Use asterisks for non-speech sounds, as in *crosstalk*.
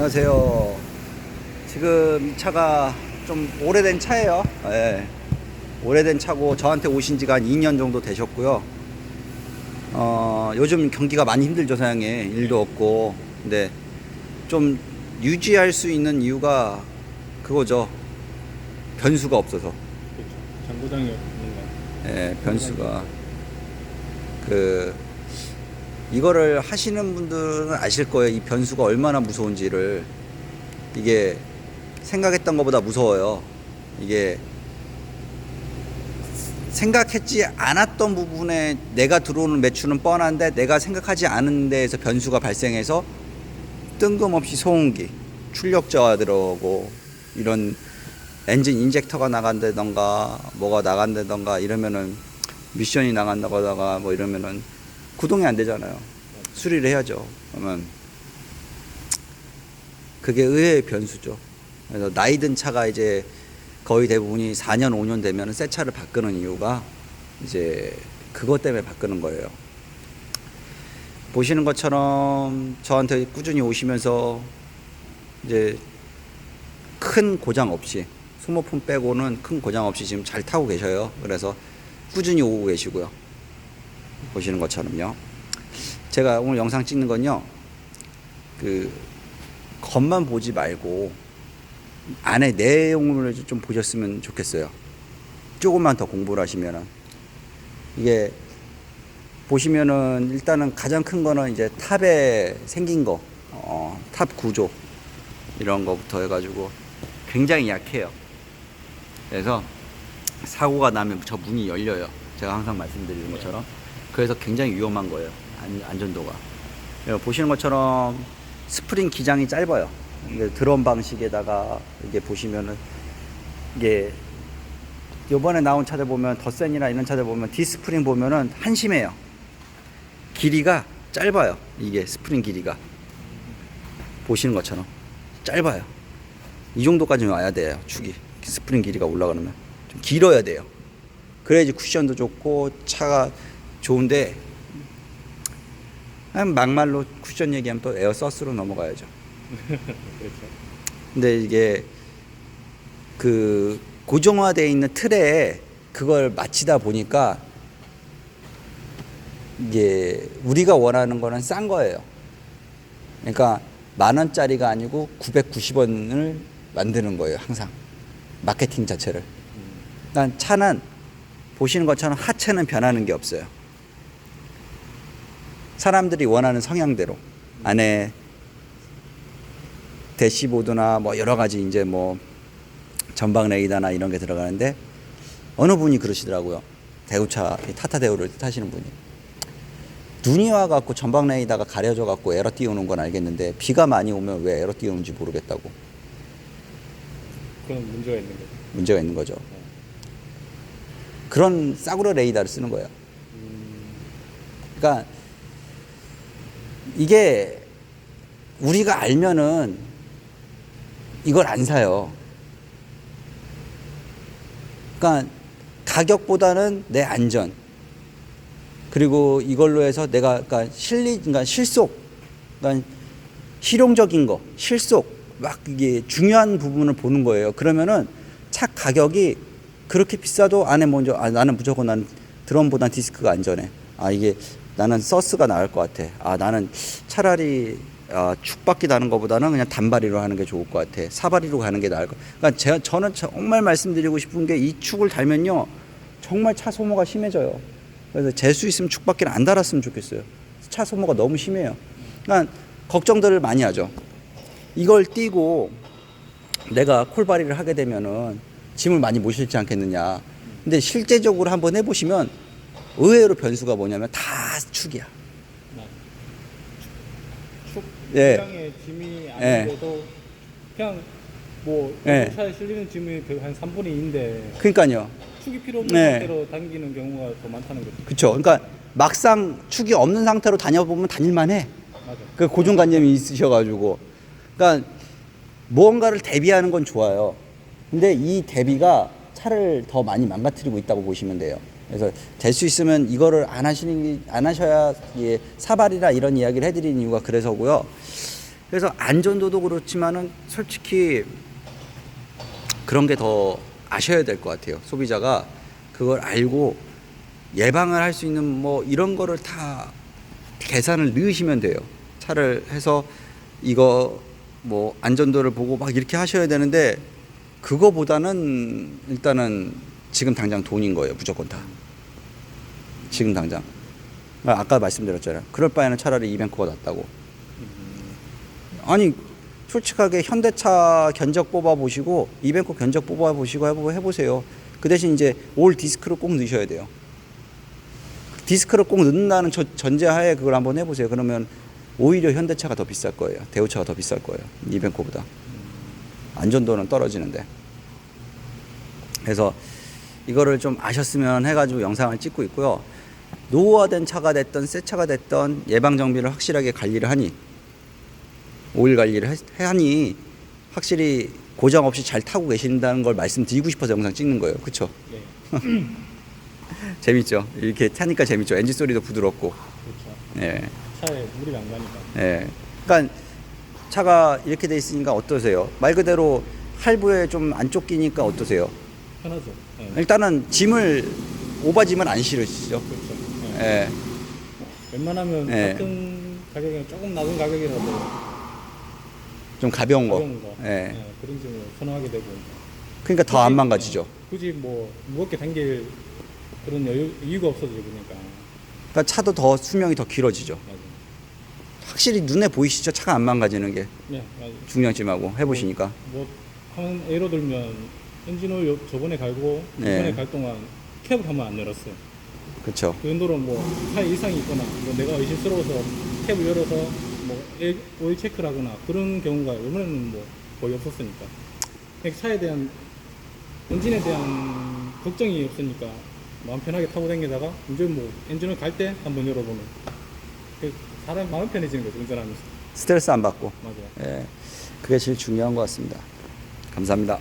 안녕하세요. 지금 이 차가 좀 오래된 차예요. 예. 오래된 차고 저한테 오신 지가 한 2년 정도 되셨고요. 어, 요즘 경기가 많이 힘들죠, 사장님. 일도 없고. 근데 좀 유지할 수 있는 이유가 그거죠. 변수가 없어서. 그렇죠. 장고장이 없는 거. 예, 변수가 그 이거를 하시는 분들은 아실 거예요. 이 변수가 얼마나 무서운지를 이게 생각했던 것보다 무서워요. 이게 생각했지 않았던 부분에 내가 들어오는 매출은 뻔한데 내가 생각하지 않은 데에서 변수가 발생해서 뜬금없이 소음기, 출력 저하 들어오고 이런 엔진 인젝터가 나간다던가 뭐가 나간다던가 이러면은 미션이 나간다거나 뭐 이러면은 구동이 안 되잖아요. 수리를 해야죠. 그러면 그게 의외의 변수죠. 그래서 나이 든 차가 이제 거의 대부분이 4년, 5년 되면 새 차를 바꾸는 이유가 이제 그것 때문에 바꾸는 거예요. 보시는 것처럼 저한테 꾸준히 오시면서 이제 큰 고장 없이 소모품 빼고는 큰 고장 없이 지금 잘 타고 계셔요. 그래서 꾸준히 오고 계시고요. 보시는 것처럼요. 제가 오늘 영상 찍는 건요. 그 겉만 보지 말고 안에 내용을 좀 보셨으면 좋겠어요. 조금만 더 공부를 하시면은 이게 보시면은 일단은 가장 큰 거는 이제 탑에 생긴 거, 어, 탑 구조 이런 거부터 해가지고 굉장히 약해요. 그래서 사고가 나면 저 문이 열려요. 제가 항상 말씀드리는 것처럼. 그래서 굉장히 위험한 거예요. 안, 안전도가. 예, 보시는 것처럼 스프링 기장이 짧아요. 드럼 방식에다가 이게 보시면은 이게 요번에 나온 차들 보면 더센이나 이런 차들 보면 디스프링 보면은 한심해요. 길이가 짧아요. 이게 스프링 길이가. 보시는 것처럼 짧아요. 이 정도까지 와야 돼요. 축이. 스프링 길이가 올라가려면 좀 길어야 돼요. 그래야지 쿠션도 좋고 차가 좋은데 그냥 막말로 쿠션 얘기하면 또 에어서스로 넘어가야죠. *laughs* 그렇죠. 근데 이게 그 고정화되어 있는 틀에 그걸 맞히다 보니까 이게 우리가 원하는 거는 싼 거예요. 그러니까 만 원짜리가 아니고 990원을 만드는 거예요, 항상. 마케팅 자체를. 그러니까 차는 보시는 것처럼 하체는 변하는 게 없어요. 사람들이 원하는 성향대로 안에 대시보드나 뭐 여러 가지 이제 뭐 전방 레이더나 이런 게 들어가는데 어느 분이 그러시더라고요. 대우차 타타 대우를 타시는 분이 눈이 와갖고 전방 레이더가 가려져 갖고 에러 띄우는 건 알겠는데 비가 많이 오면 왜 에러 띄우는지 모르겠다고 그런 문제가 있는 거죠. 문제가 있는 거죠. 그런 싸구려 레이더를 쓰는 거예요. 그러니까 이게 우리가 알면은 이걸 안 사요. 그러니까 가격보다는 내 안전 그리고 이걸로 해서 내가 그러니까 실리 그러니까 실속 그러니까 실용적인 거 실속 막 이게 중요한 부분을 보는 거예요. 그러면은 차 가격이 그렇게 비싸도 안에 먼저 아, 나는 무조건 난 드럼보다 디스크가 안전해. 아 이게 나는 서스가 나을 것 같아. 아 나는 차라리 아, 축바퀴 다는 것보다는 그냥 단발이로 하는 게 좋을 것 같아. 사발이로 가는 게 나을 것. 그러니까 제가 저는 정말 말씀드리고 싶은 게 이 축을 달면요 정말 차 소모가 심해져요. 그래서 재수 있으면 축바퀴를 안 달았으면 좋겠어요. 차 소모가 너무 심해요. 그러니까 걱정들을 많이 하죠. 이걸 띄고 내가 콜바리를 하게 되면은 짐을 많이 못 실지 않겠느냐. 근데 실제적으로 한번 해보시면 의외로 변수가 뭐냐면 다 축이야. 축 예. 기장에 짐이 예. 아닌데도 그냥 뭐 예. 차에 실리는 짐이 거의 한 3분의 2인데 그러니까요. 축이 필요 없는 네. 상태로 당기는 경우가 더 많다는 거죠. 그쵸. 그러니까 막상 축이 없는 상태로 다녀보면 다닐만 해. 맞아. 그 고정관념이 있으셔가지고. 그러니까 무언가를 대비하는 건 좋아요. 근데 이 대비가 차를 더 많이 망가뜨리고 있다고 보시면 돼요. 그래서 될 수 있으면 이거를 안 하시는 게, 안 하셔야 예, 사발이라 이런 이야기를 해드리는 이유가 그래서고요. 그래서 안전도도 그렇지만은 솔직히 그런 게 더 아셔야 될 것 같아요. 소비자가 그걸 알고 예방을 할 수 있는 뭐 이런 거를 다 계산을 넣으시면 돼요. 차를 해서 이거 뭐 안전도를 보고 막 이렇게 하셔야 되는데 그거보다는 일단은 지금 당장 돈인 거예요. 무조건 다. 지금 당장. 아, 아까 말씀드렸잖아요. 그럴 바에는 차라리 이벤코가 낫다고. 아니 솔직하게 현대차 견적 뽑아 보시고 이벤코 견적 뽑아 보시고 해보- 해보세요. 그 대신 이제 올 디스크를 꼭 넣으셔야 돼요. 디스크를 꼭 넣는다는 저- 전제하에 그걸 한번 해보세요. 그러면 오히려 현대차가 더 비쌀 거예요. 대우차가 더 비쌀 거예요. 이벤코보다. 안전도는 떨어지는데. 그래서 이거를 좀 아셨으면 해가지고 영상을 찍고 있고요. 노후화된 차가 됐던 새 차가 됐던 예방 정비를 확실하게 관리를 하니 오일 관리를 해- 하니 확실히 고장 없이 잘 타고 계신다는 걸 말씀드리고 싶어서 영상 찍는 거예요. 그렇죠? 예. *laughs* 재밌죠. 이렇게 타니까 재밌죠. 엔진 소리도 부드럽고. 그렇죠. 예. 차에 물이 안 가니까. 예. 그러니까 차가 이렇게 돼 있으니까 어떠세요? 말 그대로 할부에 좀 안 쫓기니까 어떠세요? 편하죠. 예. 일단은 짐을 오바짐은 안 실으시죠. 그렇죠. 예. 예. 웬만하면 예. 같은 가격이 조금 낮은 가격이라도 좀 가벼운 거. 가벼운 거. 예. 예, 그런 점을 선호하게 되고. 그러니까 더 안 굳이, 망가지죠. 예, 굳이 뭐 무겁게 당길 그런 여유, 이유가 없어지고 그러니까. 그러니까 차도 더 수명이 더 길어지죠. 맞아요. 확실히 눈에 보이시죠? 차가 안 망가지는 게 예, 맞아요. 해보시니까. 뭐, 한 예로 들면 엔진 오일 요- 저번에 갈고 네. 이번에 갈 동안 캡을 한 번 안 열었어요. 그렇죠. 그 정도로 뭐 차에 이상이 있거나 뭐 내가 의심스러워서 캡을 열어서 뭐 에- 오일 체크를 하거나 그런 경우가 이번에는 뭐 거의 없었으니까 그냥 차에 대한 엔진에 대한 걱정이 없으니까 마음 편하게 타고 다니다가 이제 뭐 엔진을 갈 때 한번 열어보는 그 사람 마음 편해지는 거죠 운전하면서 스트레스 안 받고. 맞아요. 예. 그게 제일 중요한 것 같습니다. 감사합니다.